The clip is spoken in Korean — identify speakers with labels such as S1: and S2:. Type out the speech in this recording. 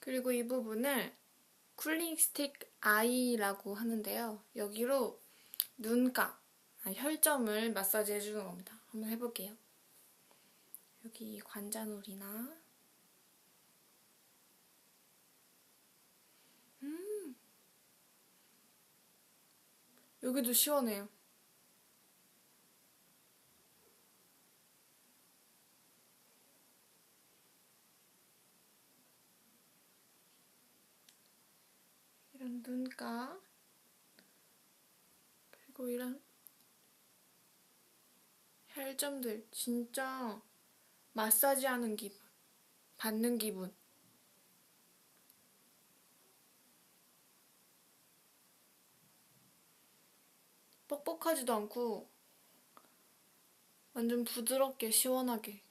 S1: 그리고 이 부분을 쿨링 스틱 아이라고 하는데요. 여기로 눈가, 아, 혈점을 마사지 해주는 겁니다. 한번 해볼게요. 여기 관자놀이나 음 여기도 시원해요. 이런 눈가 그리고 이런 혈점들 진짜 마사지 하는 기분 받는 기분. 뻑뻑하지도 않고 완전 부드럽게 시원하게